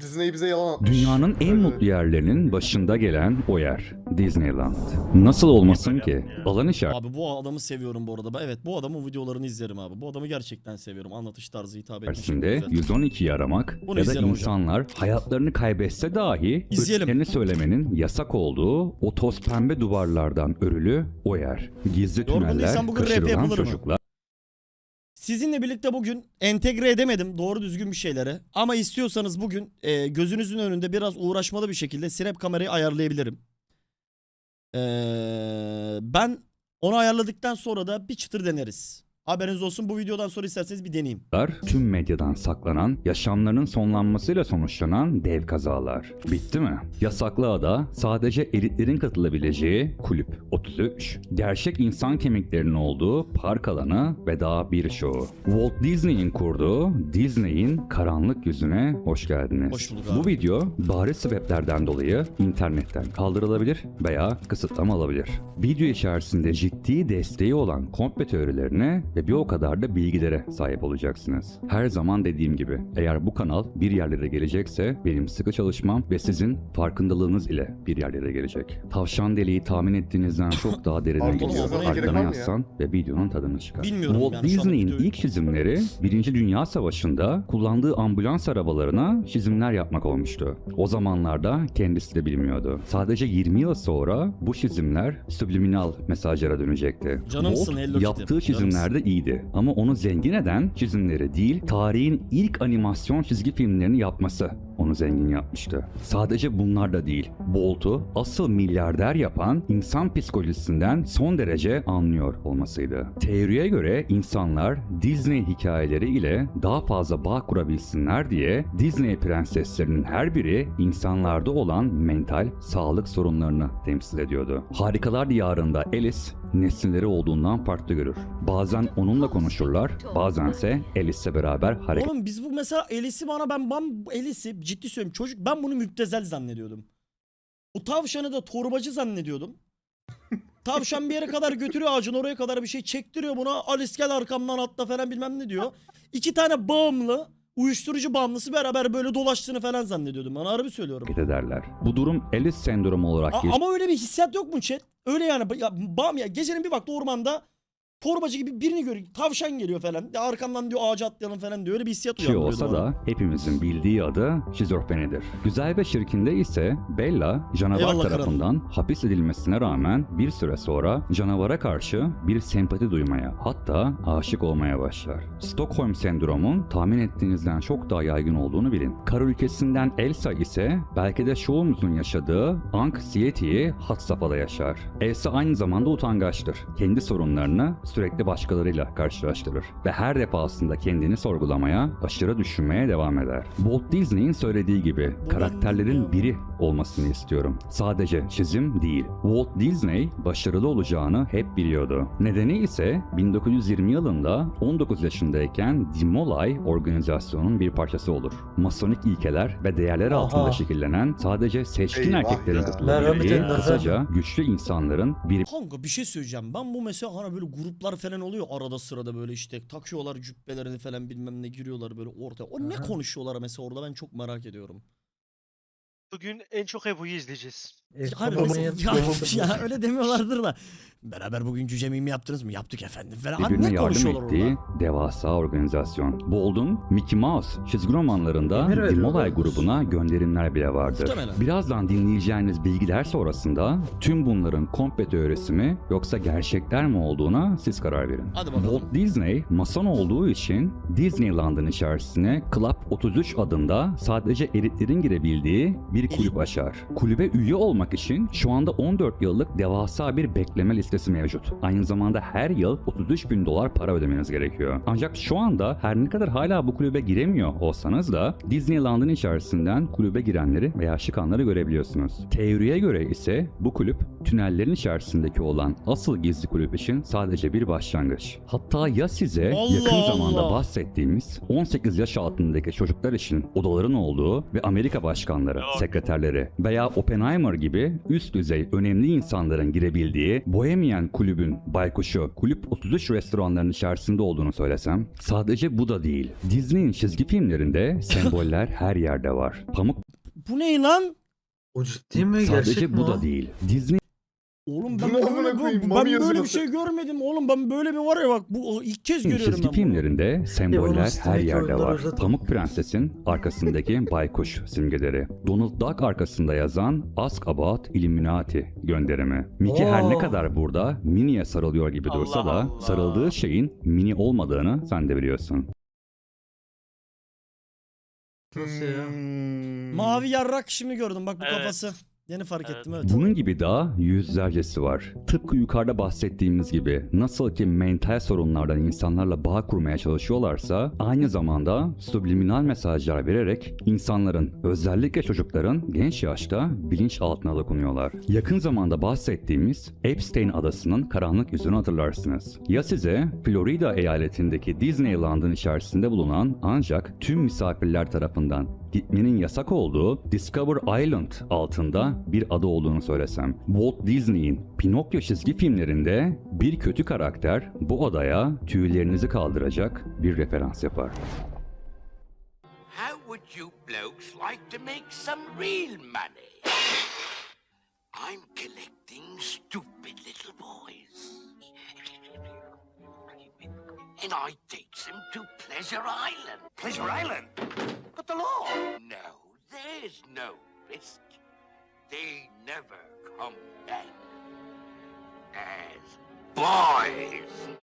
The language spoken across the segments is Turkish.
Disney bize yalan atmış. Dünyanın en mutlu yerlerinin başında gelen o yer. Disneyland. Nasıl olmasın ki? Alan Abi bu adamı seviyorum bu arada. Ben- Evet bu adamın videolarını izlerim abi. Bu adamı gerçekten seviyorum. Anlatış tarzı hitap etmiş. içerisinde 112'yi aramak Bunu ya da izleyelim hocam. insanlar hayatlarını kaybetse dahi İzleyelim. ödüllerini söylemenin yasak olduğu o toz pembe duvarlardan örülü o yer. Gizli Yorgun tüneller, değilsen bugün rap kaçırılan yapılır mı? çocuklar, Sizinle birlikte bugün entegre edemedim doğru düzgün bir şeylere. Ama istiyorsanız bugün e, gözünüzün önünde biraz uğraşmalı bir şekilde snap kamerayı ayarlayabilirim. E, ben onu ayarladıktan sonra da bir çıtır deneriz. Haberiniz olsun bu videodan sonra isterseniz bir deneyeyim. tüm medyadan saklanan, yaşamlarının sonlanmasıyla sonuçlanan dev kazalar. Bitti mi? Yasaklı ada sadece elitlerin katılabileceği kulüp 33, gerçek insan kemiklerinin olduğu park alanı ve daha birçoğu. Walt Disney'in kurduğu Disney'in karanlık yüzüne hoş geldiniz. Hoş bulduk abi. Bu video bariz sebeplerden dolayı internetten kaldırılabilir veya kısıtlama alabilir. Video içerisinde ciddi desteği olan komplo teorilerine ve bir o kadar da bilgilere sahip olacaksınız. Her zaman dediğim gibi eğer bu kanal bir yerlere gelecekse benim sıkı çalışmam ve sizin farkındalığınız ile bir yerlere gelecek. Tavşan deliği tahmin ettiğinizden çok daha derine Pardon, gidiyor. yazmaya gerek var Arkana mı ya? yazsan ve videonun tadını çıkar. Bilmiyorum Walt yani şu anda Disney'in videoyu- ilk çizimleri Birinci Dünya Savaşı'nda kullandığı ambulans arabalarına çizimler yapmak olmuştu. O zamanlarda kendisi de bilmiyordu. Sadece 20 yıl sonra bu çizimler subliminal mesajlara dönecekti. Canımsın Walt Hello Kitty, yaptığı çizimlerde iyiydi. Ama onu zengin eden çizimleri değil, tarihin ilk animasyon çizgi filmlerini yapması onu zengin yapmıştı. Sadece bunlar da değil. Bolt'u asıl milyarder yapan insan psikolojisinden son derece anlıyor olmasıydı. Teoriye göre insanlar Disney hikayeleri ile daha fazla bağ kurabilsinler diye Disney prenseslerinin her biri insanlarda olan mental sağlık sorunlarını temsil ediyordu. Harikalar Diyarında Alice nesilleri olduğundan farklı görür. Bazen onunla konuşurlar, bazense Alice'le beraber hareket Oğlum biz bu mesela Elis'i bana ben ben Elis'i ciddi söylüyorum çocuk ben bunu müptezel zannediyordum. Bu tavşanı da torbacı zannediyordum. Tavşan bir yere kadar götürüyor ağacın oraya kadar bir şey çektiriyor buna. Alice gel arkamdan atla falan bilmem ne diyor. İki tane bağımlı uyuşturucu bağımlısı beraber böyle dolaştığını falan zannediyordum. Ben harbi söylüyorum. ederler. Bu durum Alice sendromu olarak A- geç- ama öyle bir hissiyat yok mu chat? Öyle yani ya, bağım ya gecenin bir vakti ormanda torbacı gibi birini görüyor. Tavşan geliyor falan. Ya arkamdan diyor ağaca atlayalım falan diyor. Öyle bir hissiyat şey uyandırıyordu olsa bana. da hepimizin bildiği adı şizofrenidir. Güzel ve Çirkin'de ise Bella canavar Eyvallah tarafından hapis edilmesine rağmen bir süre sonra canavara karşı bir sempati duymaya hatta aşık olmaya başlar. Stockholm sendromun tahmin ettiğinizden çok daha yaygın olduğunu bilin. Kara ülkesinden Elsa ise belki de çoğumuzun yaşadığı anksiyeteyi had safhada yaşar. Elsa aynı zamanda utangaçtır. Kendi sorunlarını sürekli başkalarıyla karşılaştırır ve her defasında kendini sorgulamaya, aşırı düşünmeye devam eder. Walt Disney'in söylediği gibi karakterlerin biri olmasını istiyorum. Sadece çizim değil. Walt Disney başarılı olacağını hep biliyordu. Nedeni ise 1920 yılında 19 yaşındayken Dimolay organizasyonun bir parçası olur. Masonik ilkeler ve değerler Aha. altında şekillenen sadece seçkin Eyvah erkeklerin katılabildiği kısaca güçlü insanların bir Kanka bir şey söyleyeceğim. Ben bu mesela hani böyle gruplar falan oluyor arada sırada böyle işte takıyorlar cübbelerini falan bilmem ne giriyorlar böyle ortaya. O ne Aha. konuşuyorlar mesela orada ben çok merak ediyorum. Bugün en çok Evo'yu izleyeceğiz. Hayır mesela, ya, ya öyle demiyorlardır da. Beraber bugün cüce mimi yaptınız mı? Yaptık efendim falan. Birbirine ne yardım konuşuyorlar ettiği orada? devasa organizasyon. Bolt'un Mickey Mouse çizgi romanlarında Emir olabilir. grubuna gönderimler bile vardır. Muhtemelen. Birazdan dinleyeceğiniz bilgiler sonrasında tüm bunların komplo teorisi mi yoksa gerçekler mi olduğuna siz karar verin. Hadi bakalım. Walt Disney mason olduğu için Disneyland'ın içerisine Club 33 adında sadece elitlerin girebildiği bir kulüp açar. Kulübe üye olmak için şu anda 14 yıllık devasa bir bekleme listesi mevcut. Aynı zamanda her yıl 33 bin dolar para ödemeniz gerekiyor. Ancak şu anda her ne kadar hala bu kulübe giremiyor olsanız da Disneyland'ın içerisinden kulübe girenleri veya çıkanları görebiliyorsunuz. Teoriye göre ise bu kulüp tünellerin içerisindeki olan asıl gizli kulüp için sadece bir başlangıç. Hatta ya size Allah yakın zamanda Allah. bahsettiğimiz 18 yaş altındaki çocuklar için odaların olduğu ve Amerika başkanları sekreterleri veya Oppenheimer gibi üst düzey önemli insanların girebildiği Bohemian kulübün baykuşu kulüp 33 restoranların içerisinde olduğunu söylesem sadece bu da değil. Disney'in çizgi filmlerinde semboller her yerde var. Pamuk Bu ne lan? O ciddi mi? Gerçek sadece mi bu o? da değil. Disney Oğlum ben ne böyle, bu- ben böyle bir şey görmedim. Oğlum ben böyle bir var ya bak bu ilk kez görüyorum çizgi ben bunu. filmlerinde semboller her yerde var. Pamuk Prenses'in arkasındaki baykuş simgeleri. Donald Duck arkasında yazan Ask About Illuminati gönderimi. Mickey her ne Oo. kadar burada Minnie'ye sarılıyor gibi dursa Allah da Allah. sarıldığı şeyin Minnie olmadığını sen de biliyorsun. Nasıl ya? Hmm. Mavi yarrak şimdi gördüm bak bu Evet. kafası. Yeni fark Evet. ettim evet. Bunun gibi daha yüzlercesi var. Tıpkı yukarıda bahsettiğimiz gibi nasıl ki mental sorunlardan insanlarla bağ kurmaya çalışıyorlarsa aynı zamanda subliminal mesajlar vererek insanların özellikle çocukların genç yaşta bilinç altına dokunuyorlar. Yakın zamanda bahsettiğimiz Epstein adasının karanlık yüzünü hatırlarsınız. Ya size Florida eyaletindeki Disneyland'ın içerisinde bulunan ancak tüm misafirler tarafından gitmenin yasak olduğu Discover Island altında bir ada olduğunu söylesem. Walt Disney'in Pinokyo çizgi filmlerinde bir kötü karakter bu adaya tüylerinizi kaldıracak bir referans yapar. How would you blokes like to make some real money? I'm collecting stupid little boys. And I takes them to Pleasure Island. Pleasure Island? But the law? No, there's no risk. They never come back as boys.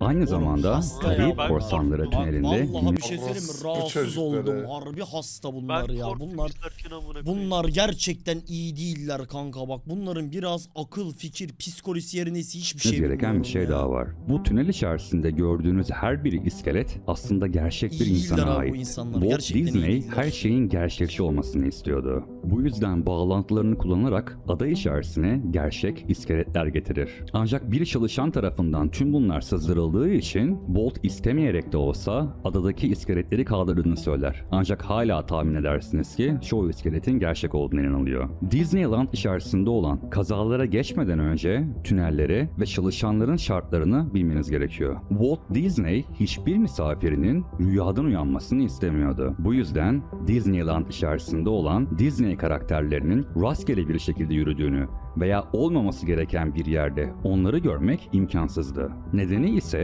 Aynı zamanda hasta ya. Karayip Ben Korsanları tünelinde vallahi bir şey söyleyeyim mi? Orospu Rahatsız çocukları. oldum. Harbi hasta bunlar Ben ya. korktum Bunlar izlerken amına koyayım. bunlar gerçekten iyi değiller kanka bak. Bunların biraz akıl, fikir, psikolojisi yerine hiçbir şey gereken bir şey ya. daha var. Bu tünel içerisinde gördüğünüz her bir iskelet aslında gerçek bir İyi değiller insana abi bu ait. insanlar, Walt gerçekten iyi Disney değiller. her şeyin gerçekçi olmasını istiyordu. Bu yüzden bağlantılarını kullanarak ada içerisine gerçek iskeletler getirir. Ancak bir çalışan tarafından tüm bunlar sızdırıldığı için Bolt istemeyerek de olsa adadaki iskeletleri kaldırdığını söyler. Ancak hala tahmin edersiniz ki çoğu iskeletin gerçek olduğuna inanılıyor. Disneyland içerisinde olan kazalara geçmeden önce tünelleri ve çalışanların şartlarını bilmeniz gerekiyor. Walt Disney hiçbir misafirinin rüyadan uyanmasını istemiyordu. Bu yüzden Disneyland içerisinde olan Disney karakterlerinin rastgele bir şekilde yürüdüğünü veya olmaması gereken bir yerde onları görmek imkansızdı. Nedeni ise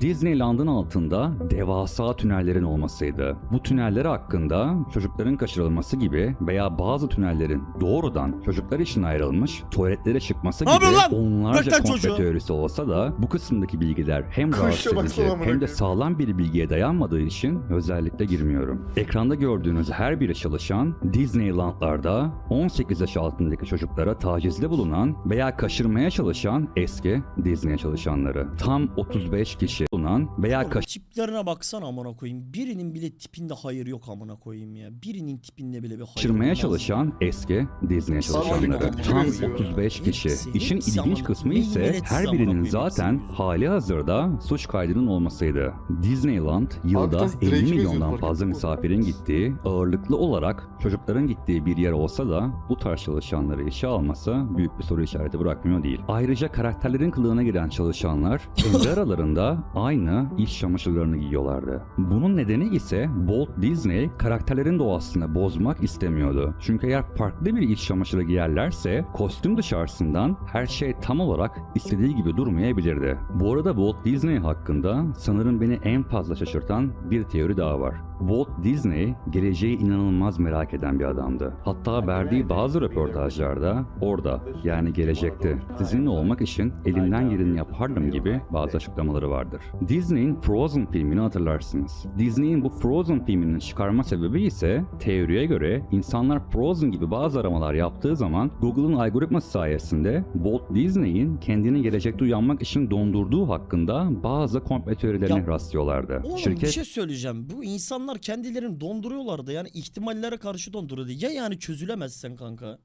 Disneyland'ın altında devasa tünellerin olmasıydı. Bu tüneller hakkında çocukların kaçırılması gibi veya bazı tünellerin doğrudan çocuklar için ayrılmış tuvaletlere çıkması gibi lan? onlarca çocuğu. teorisi olsa da bu kısımdaki bilgiler hem rahatsız edici hem de sağlam bir bilgiye dayanmadığı için özellikle girmiyorum. Ekranda gördüğünüz her biri çalışan Disneyland'larda 18 yaş altındaki çocuklara tacizde bulunan veya kaçırmaya çalışan eski Disney çalışanları. Tam 35 kişi bulunan veya Oğlum, tiplerine baksana amına koyayım. Birinin bile tipinde hayır yok amına koyayım ya. Birinin tipinde bile bir hayır kaçırmaya olmaz. çalışan eski Disney çalışanları. Tam koyayım. 35 kişi. Hepsi- İşin hepsi ilginç amına- kısmı ise her amına birinin koyayım, zaten hepsi. hali hazırda suç kaydının olmasıydı. Disneyland yılda Hakikaten 50 Drake'i benziyor, milyondan fark fazla ettin mi? misafirin gittiği, ağırlıklı olarak çocukların gittiği bir yer olsa da bu tarz çalışanları işe alması büyük bir soru işareti bırakmıyor değil. Ayrıca karakterlerin kılığına giren çalışanlar kendi aralarında aynı iş çamaşırlarını giyiyorlardı. Bunun nedeni ise Walt Disney karakterlerin doğasını bozmak istemiyordu. Çünkü eğer farklı bir iç çamaşırı giyerlerse kostüm dışarısından her şey tam olarak istediği gibi durmayabilirdi. Bu arada Walt Disney hakkında sanırım beni en fazla şaşırtan bir teori daha var. Walt Disney geleceği inanılmaz merak eden bir adamdı. Hatta verdiği bazı röportajlarda orada yani gelecekte sizinle olmak için elimden geleni yapardım gibi bazı açıklamaları vardır. Disney'in Frozen filmini hatırlarsınız. Disney'in bu Frozen filminin çıkarma sebebi ise teoriye göre insanlar Frozen gibi bazı aramalar yaptığı zaman Google'ın algoritması sayesinde Walt Disney'in kendini gelecekte uyanmak için dondurduğu hakkında bazı komplo teorilerine rastlıyorlardı. Oğlum Şirket bir şey söyleyeceğim. Bu insanlar kendilerini donduruyorlar da yani ihtimallere karşı donduruyordu. Ya yani çözülemezsen kanka.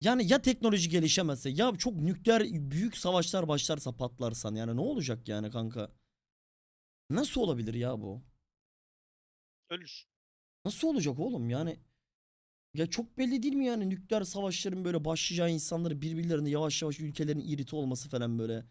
Yani ya teknoloji gelişemezse ya çok nükleer büyük savaşlar başlarsa patlarsan yani ne olacak yani kanka? Nasıl olabilir ya bu? Ölür. Nasıl olacak oğlum yani? Ya çok belli değil mi yani nükleer savaşların böyle başlayacağı insanları birbirlerine yavaş yavaş ülkelerin irite olması falan böyle.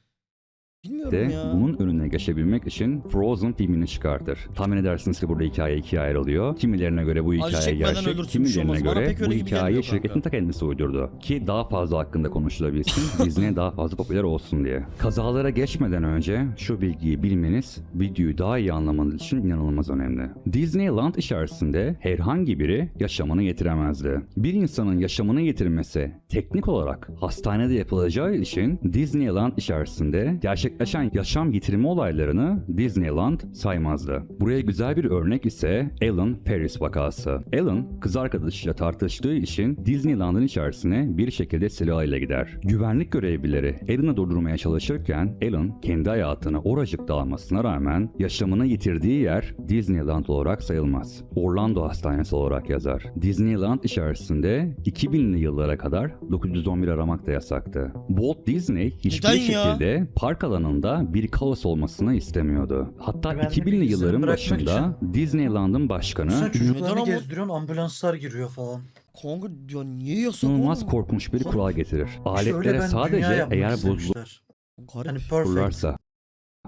Bilmiyorum de ya. bunun önüne geçebilmek için Frozen filmini çıkartır. Tahmin edersiniz ki burada hikaye ikiye ayrılıyor. Kimilerine göre bu hikaye gerçek, kimilerine göre bu hikayeyi şirketin ta kendisi uydurdu. Ki daha fazla hakkında konuşulabilsin, Disney daha fazla popüler olsun diye. Kazalara geçmeden önce şu bilgiyi bilmeniz videoyu daha iyi anlamanız için inanılmaz önemli. Disneyland içerisinde herhangi biri yaşamını yitiremezdi. Bir insanın yaşamını yitirmesi teknik olarak hastanede yapılacağı için Disneyland içerisinde gerçekleşen yaşam yitirme olaylarını Disneyland saymazdı. Buraya güzel bir örnek ise Alan Paris vakası. Alan kız arkadaşıyla tartıştığı için Disneyland'ın içerisine bir şekilde silahıyla gider. Güvenlik görevlileri Alan'ı durdurmaya çalışırken Alan kendi hayatını oracıkta almasına rağmen yaşamını yitirdiği yer Disneyland olarak sayılmaz. Orlando Hastanesi olarak yazar. Disneyland içerisinde 2000'li yıllara kadar 911 aramak da yasaktı. Walt Disney hiçbir şekilde park alanında bir kaos olmasını istemiyordu. Hatta Güvenlik 2000'li bilgisini yılların bırakmak başında Disneyland'ın başkanı Sen Neden çocuklarını ama- gezdiriyorsun ambulanslar giriyor falan. Kanka ya niye yasak inanılmaz oğlum? korkunç bir kural getirir. Şöyle Aletlere ben dünya sadece yapmak eğer istemişler. Garip. Yani perfect. bozulurlarsa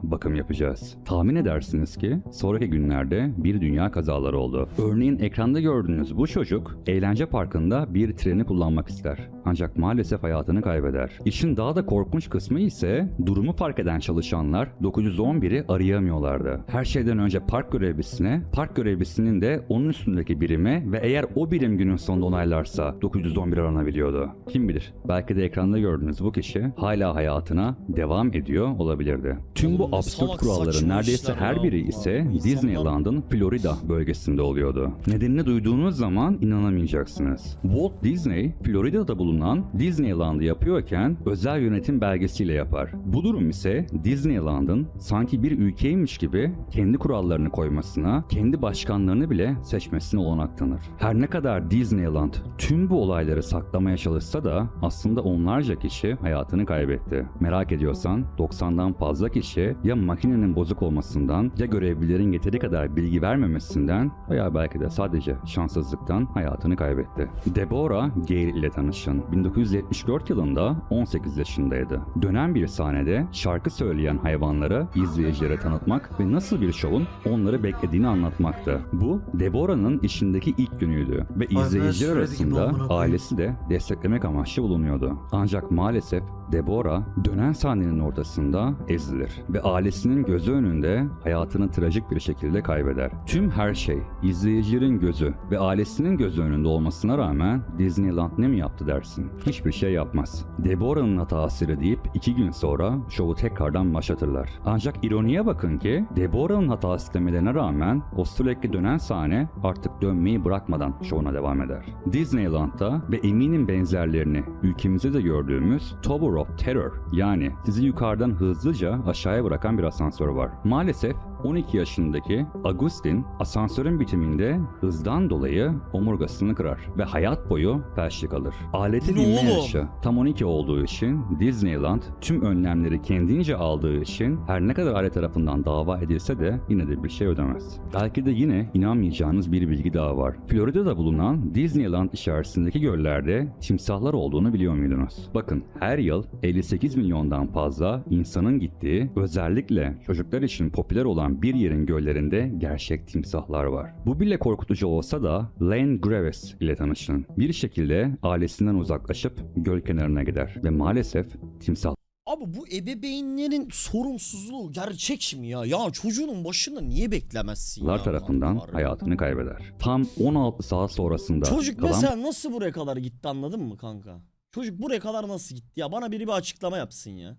bakım yapacağız. Tahmin edersiniz ki sonraki günlerde bir dünya kazaları oldu. Örneğin ekranda gördüğünüz bu çocuk eğlence parkında bir treni kullanmak ister. Ancak maalesef hayatını kaybeder. İşin daha da korkunç kısmı ise durumu fark eden çalışanlar 911'i arayamıyorlardı. Her şeyden önce park görevlisine, park görevlisinin de onun üstündeki birime ve eğer o birim günün sonunda onaylarsa 911 aranabiliyordu. Kim bilir belki de ekranda gördüğünüz bu kişi hala hayatına devam ediyor olabilirdi. Tüm bu Ne absürt kuralların neredeyse her biri ise Bu Disneyland'ın Florida bölgesinde oluyordu. Nedenini duyduğunuz zaman inanamayacaksınız. Walt Disney, Florida'da bulunan Disneyland'ı yapıyorken özel yönetim belgesiyle yapar. Bu durum ise Disneyland'ın sanki bir ülkeymiş gibi kendi kurallarını koymasına, kendi başkanlarını bile seçmesine olanak tanır. Her ne kadar Disneyland tüm bu olayları saklamaya çalışsa da aslında onlarca kişi hayatını kaybetti. Merak ediyorsan 90'dan fazla kişi ya makinenin bozuk olmasından ya görevlilerin yeteri kadar bilgi vermemesinden veya belki de sadece şanssızlıktan hayatını kaybetti. Deborah Gale ile tanışın. 1974 yılında 18 yaşındaydı. Dönen bir sahnede şarkı söyleyen hayvanları izleyicilere tanıtmak ve nasıl bir şovun onları beklediğini anlatmaktı. Bu Deborah'nın işindeki ilk günüydü ve izleyiciler arasında ailesi de desteklemek amaçlı bulunuyordu. Ancak maalesef Deborah dönen sahnenin ortasında ezilir ve ailesinin gözü önünde hayatını trajik bir şekilde kaybeder. Tüm her şey izleyicilerin gözü ve ailesinin gözü önünde olmasına rağmen Disneyland ne mi yaptı dersin? Hiçbir şey yapmaz. Deborah'ın hatasıyla deyip iki gün sonra şovu tekrardan başlatırlar. Ancak ironiye bakın ki Deborah'ın hatası demelerine rağmen o sürekli dönen sahne artık dönmeyi bırakmadan şovuna devam eder. Disneyland'da ve eminim benzerlerini ülkemizde de gördüğümüz Tower of Terror yani sizi yukarıdan hızlıca aşağıya bırakan bir asansör var. Maalesef 12 yaşındaki Agustin asansörün bitiminde hızdan dolayı omurgasını kırar ve hayat boyu felçli kalır. Aleti Ne binme oğlum? yarışı tam 12 olduğu için Disneyland tüm önlemleri kendince aldığı için her ne kadar aile tarafından dava edilse de yine de bir şey ödemez. Belki de yine inanmayacağınız bir bilgi daha var. Florida'da bulunan Disneyland içerisindeki göllerde timsahlar olduğunu biliyor muydunuz? Bakın her yıl 58 milyondan fazla insanın gittiği özellikle çocuklar için popüler olan bir yerin göllerinde gerçek timsahlar var. Bu bile korkutucu olsa da Lane Graves ile tanışın. Bir şekilde ailesinden uzaklaşıp göl kenarına gider ve maalesef timsah Abi bu ebeveynlerin sorumsuzluğu gerçek mi ya? Ya çocuğunun başında niye beklemezsin ya? Lar tarafından kanka? hayatını kaybeder. Tam 16 saat sonrasında Çocuk kalan mesela nasıl buraya kadar gitti anladın mı kanka? Çocuk buraya kadar nasıl gitti ya? Bana biri bir açıklama yapsın ya.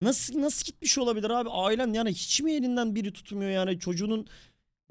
Nasıl nasıl gitmiş olabilir abi? Ailen yani hiç mi elinden biri tutmuyor yani çocuğunun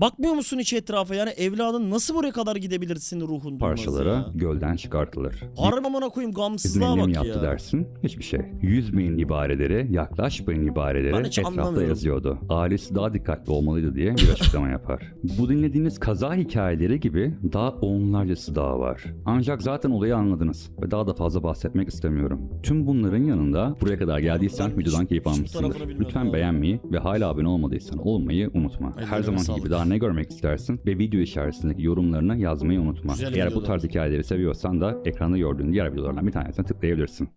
Bakmıyor musun hiç etrafa yani evladın nasıl buraya kadar gidebilirsin ruhun durmaz parçaları ya? gölden çıkartılır. Harbi amına koyayım gamsızlığa bak mi yaptı ya. dersin? Hiçbir şey. Yüzmeyin ibareleri, yaklaşmayın Ben hiç etrafta anlamıyorum. yazıyordu. Ailesi daha dikkatli olmalıydı diye bir açıklama yapar. Bu dinlediğiniz kaza hikayeleri gibi daha onlarcası daha var. Ancak zaten olayı anladınız ve daha da fazla bahsetmek istemiyorum. Tüm bunların yanında buraya kadar geldiysen videodan keyif almışsındır. Lütfen abi. beğenmeyi ve hala abone olmadıysan olmayı unutma. Her Ellerine zamanki sağlık. gibi daha Daha ne görmek istersin ve video içerisindeki yorumlarını yazmayı unutma. Güzel Eğer bu videolar. tarz hikayeleri seviyorsan da ekranda gördüğün diğer videolardan bir tanesine tıklayabilirsin.